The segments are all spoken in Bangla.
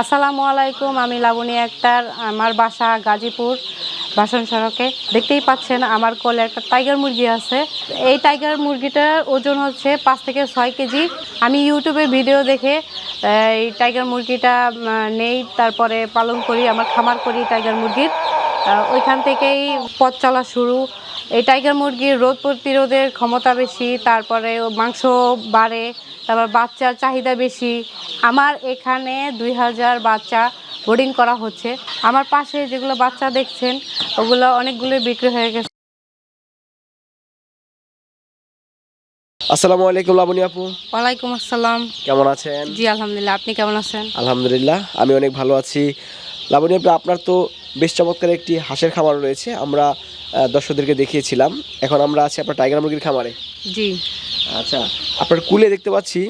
আসসালামু আলাইকুম, আমি লাবণী আক্তার, আমার বাসা গাজীপুর, বাসন সড়কে। দেখতেই পাচ্ছেন আমার কোলে একটা টাইগার মুরগি আছে। এই টাইগার মুরগিটার ওজন হচ্ছে পাঁচ থেকে ছয় কেজি। আমি ইউটিউবে ভিডিও দেখে এই টাইগার মুরগিটা নেই, তারপরে পালন করি, আমার খামার করি টাইগার মুরগির। ওইখান থেকেই পথ চলা শুরু। এই টাইগার মুরগির রোদ প্রতিরোধের ক্ষমতা বেশি তারপরে মাংস বাড়ে তারপর বাচ্চার চাহিদা বেশি। আমার এখানে দুই হাজার বাচ্চা বোর্ডিং করা হচ্ছে। আমার পাশে যেগুলো বাচ্চা দেখছেন ওগুলো অনেকগুলো বিক্রি হয়ে গেছে। আসসালামু আলাইকুম লাবণী আপু। ওয়ালাইকুম আসসালাম। কেমন আছেন? জি আলহামদুলিল্লাহ। আপনি কেমন আছেন? আলহামদুলিল্লাহ আমি অনেক ভালো আছি। লাবণী আপু আপনার তো বেশ চমৎকার একটি হাঁসের খামার রয়েছে। আমরা দর্শকদেরকে দেখিয়েছিলাম। এখন আমরা আছি আপনার টাইগার মুরগির খামারে। জি। আচ্ছা আপনার কুলে দেখতে পাচ্ছি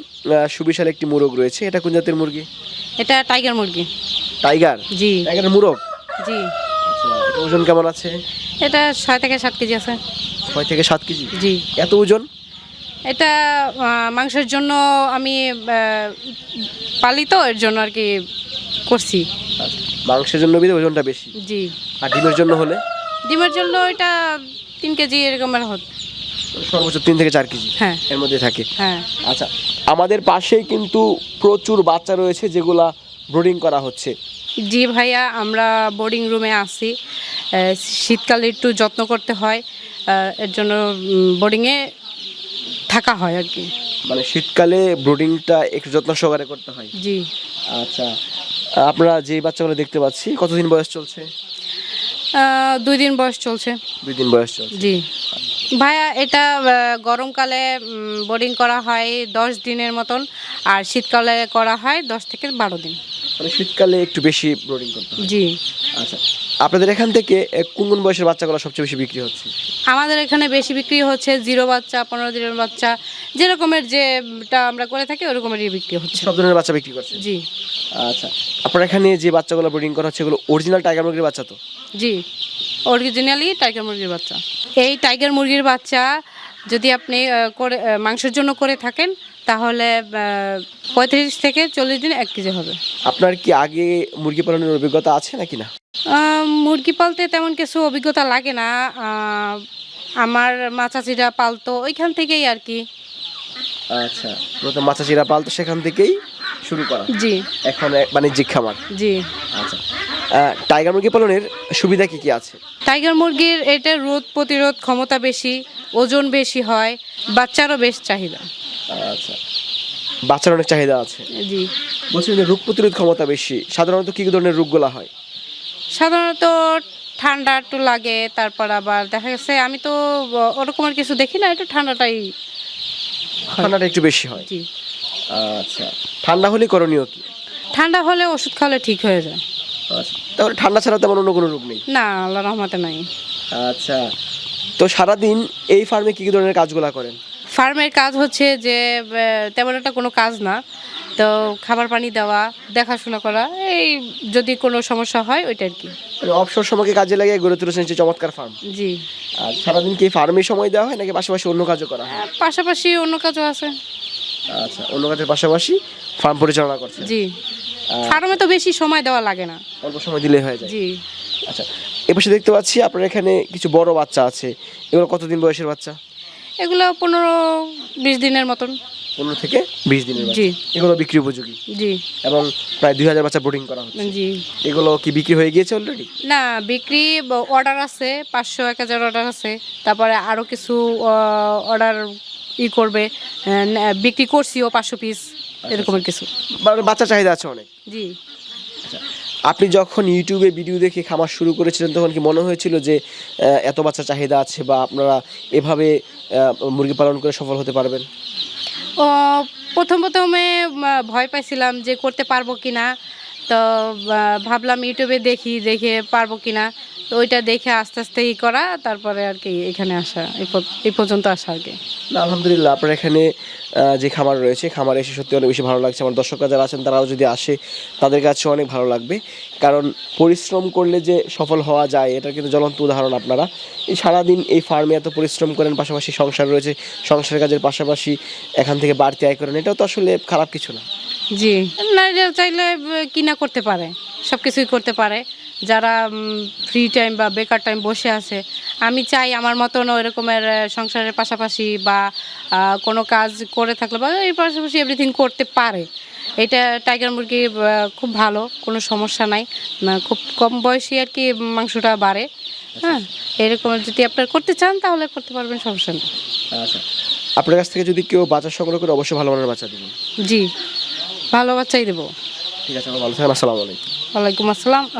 সুবিশাল একটি মুরগ রয়েছে। এটা কোন জাতের মুরগি? এটা টাইগার মুরগি। টাইগার? জি। টাইগার মুরগ? জি। আচ্ছা ওজন কেমন আছে? এটা ছয় থেকে সাত কেজি আছে। ছয় থেকে সাত কেজি? জি। এত ওজন? এটা মাংসের জন্য আমি আহ, পালি তো এর জন্য আর কি করছি। মাংসের জন্য বিধে ওজনটা বেশি? জি। আর ডিমের জন্য হলে? ডিমের জন্য এটা তিন কেজি এরকমের হত। সর্বোচ্চ তিন থেকে চার কেজি? হ্যাঁ। এর মধ্যে থাকে? হ্যাঁ। আচ্ছা আমাদের পাশেই কিন্তু প্রচুর বাচ্চা রয়েছে যেগুলা ব্রোডিং করা হচ্ছে। জি ভাইয়া আমরা বোর্ডিং রুমে আছি। আহ, শীতকালে একটু যত্ন করতে হয়। এর জন্য বোর্ডিংয়ে থাকা হয় আর কি। মানে শীতকালে ব্রোডিংটা একটু যত্ন সহকারে করতে হয়? জি। আচ্ছা আপনারা যে বাচ্চাগুলো দেখতে পাচ্ছি কতদিন বয়স চলছে? দুই দিন বয়স চলছে। দুই দিন বয়স চলছে। জি। ভাইয়া এটা গরমকালে বোর্ডিং করা হয় দশ দিনের মতন আর শীতকালে করা হয় দশ থেকে বারো দিন। মানে শীতকালে একটু বেশি ব্রোডিং করতে হয়। জি। আচ্ছা। আপনাদের এখান থেকে কোন কোন বয়সের বাচ্চাগুলো সবচেয়ে বেশি বিক্রি হচ্ছে? আমাদের এখানে বেশি বিক্রি হচ্ছে জিরো বাচ্চা পনেরো দিনের বাচ্চা যেরকমের যেটা আমরা করে থাকি ওরকমেরই বিক্রি হচ্ছে। সব ধরনের বাচ্চা বিক্রি করছে জি। আচ্ছা আপনার এখানে যে বাচ্চাগুলো ব্রোডিং করা হচ্ছে এগুলো অরিজিনাল টাইগার মুরগির বাচ্চা তো? জি অরিজিনালি টাইগার মুরগির বাচ্চা। এই টাইগার মুরগির বাচ্চা যদি আপনি করে মাংসের জন্য করে থাকেন তাহলে পঁয়ত্রিশ থেকে চল্লিশ দিন এক কেজি হবে। আপনার কি আগে মুরগি পালনের অভিজ্ঞতা আছে নাকি না? মুরগি পালতে তেমন কিছু অভিজ্ঞতা লাগে না। আমার মা চাচিরা পালতো ওইখান থেকেই আর কি। আচ্ছা প্রথম মাছা চিরা পাল সেখান থেকেই শুরু করা। জি। এখন বাণিজ্যিক খামার। জি। আচ্ছা। টাইগার মুরগি পালনের সুবিধা কি কি আছে? টাইগার মুরগির এটা রোদ প্রতিরোধ ক্ষমতা বেশি ওজন বেশি হয় বাচ্চারও বেশ চাহিদা। আচ্ছা। বাচ্চার অনেক চাহিদা আছে। জি। বলছি যে রোগ প্রতিরোধ ক্ষমতা বেশি সাধারণত কি কি ধরনের রোগগুলো হয়? সাধারণত ঠান্ডা একটু লাগে তারপর আবার দেখা গেছে আমি তো ওরকমের কিছু দেখি না একটু ঠান্ডাটাই ঠান্ডাটা একটু বেশি হয়? জি। আচ্ছা ঠান্ডা হলে করণীয় কি? ঠান্ডা হলে ওষুধ খাওয়ালে ঠিক হয়ে যায়। আচ্ছা তাহলে ঠান্ডা ছাড়া তেমন অন্য কোনো রোগ নেই? না আল্লাহ রহমতে নাই। আচ্ছা তো সারাদিন এই ফার্মে কি কি ধরনের কাজগুলো করেন? ফার্মের কাজ হচ্ছে যে তেমন একটা কোনো কাজ না। তো খাবার পানি দেওয়া দেখাশোনা করা এই যদি কোনো সমস্যা হয় ওইটা আর কি। অবসর সময়কে কাজে লাগিয়ে গড়ে তুলেছেন চমৎকার ফার্ম জি। আর সারাদিন কি ফার্মে সময় দেওয়া হয় নাকি পাশাপাশি অন্য কাজও করা হয়? পাশাপাশি অন্য কাজও আছে। আচ্ছা অন্য কাজের পাশাপাশি ফার্ম পরিচালনা করছেন। জি। ফার্মে তো বেশি সময় দেওয়া লাগে না। অল্প সময় দিলে হয়ে যায়। জি। আচ্ছা এপাশে দেখতে পাচ্ছি আপনার এখানে কিছু বড় বাচ্চা আছে। এগুলো কতদিন বয়সের বাচ্চা? এগুলো পনেরো বিশ দিনের মতন। পনেরো থেকে বিশ দিনের জি। এগুলো বিক্রি উপযোগী। জি। এবং প্রায় দুই হাজার বাচ্চা বোর্ডিং করা হচ্ছে। জি। এগুলো কি বিক্রি হয়ে গিয়েছে অলরেডি না বিক্রি অর্ডার আছে পাঁচশো এক হাজার অর্ডার আছে। তারপরে আরও কিছু অর্ডার ই করবে। বিক্রি করছিও পাঁচশো পিস এরকমের কিছু। বাচ্চা চাহিদা আছে অনেক। জি। আপনি যখন ইউটিউবে ভিডিও দেখে খামার শুরু করেছিলেন তখন কি মনে হয়েছিল যে এত বাচ্চা চাহিদা আছে বা আপনারা এভাবে মুরগি পালন করে সফল হতে পারবেন? প্রথম প্রথমে ভয় পাইছিলাম যে করতে পারব কি না তো ভাবলাম ইউটিউবে দেখি, দেখে পারব কি না তো ওইটা দেখে আস্তে আস্তে ই করা, তারপরে আর কি এখানে আসা এই পর্যন্ত আসা আর কি। আলহামদুলিল্লাহ, আপনার এখানে যে খামার রয়েছে, খামারে এসে সত্যি অনেক বেশি ভালো লাগছে। আমার দর্শকরা যারা আছেন, তারাও যদি আসে, তাদের কাছে অনেক ভালো লাগবে। কারণ পরিশ্রম করলে যে সফল হওয়া যায় এটা কিন্তু জ্বলন্ত উদাহরণ আপনারা। এই সারাদিন এই ফার্মে এত পরিশ্রম করেন, পাশাপাশি সংসার রয়েছে, সংসারের কাজের পাশাপাশি এখান থেকে বাড়তি আয় করেন, এটাও তো আসলে খারাপ কিছু না। জি। নারীরা চাইলে কিনা করতে পারে সব কিছুই করতে পারে। যারা ফ্রি টাইম বা বেকার টাইম বসে আছে আমি চাই আমার মতন ওই রকমের সংসারের পাশাপাশি বা কোনো কাজ করে থাকলে বা এর পাশাপাশি এভরিথিং করতে পারে। এটা টাইগার মুরগি খুব ভালো কোনো সমস্যা নাই। খুব কম বয়সী আর কি মাংসটা বাড়ে। হ্যাঁ এরকম যদি আপনার করতে চান তাহলে করতে পারবেন সমস্যা নেই। আচ্ছা। আপনার কাছ থেকে যদি কেউ বাচ্চা সংগ্রহ করে অবশ্যই ভালো মানের বাচ্চা দেবেন। জি। ভালো বাচ্চাই দেবো। ঠিক আছে ভালো থাকেন আসসালামু আলাইকুম। ওয়ালাইকুম আসসালাম।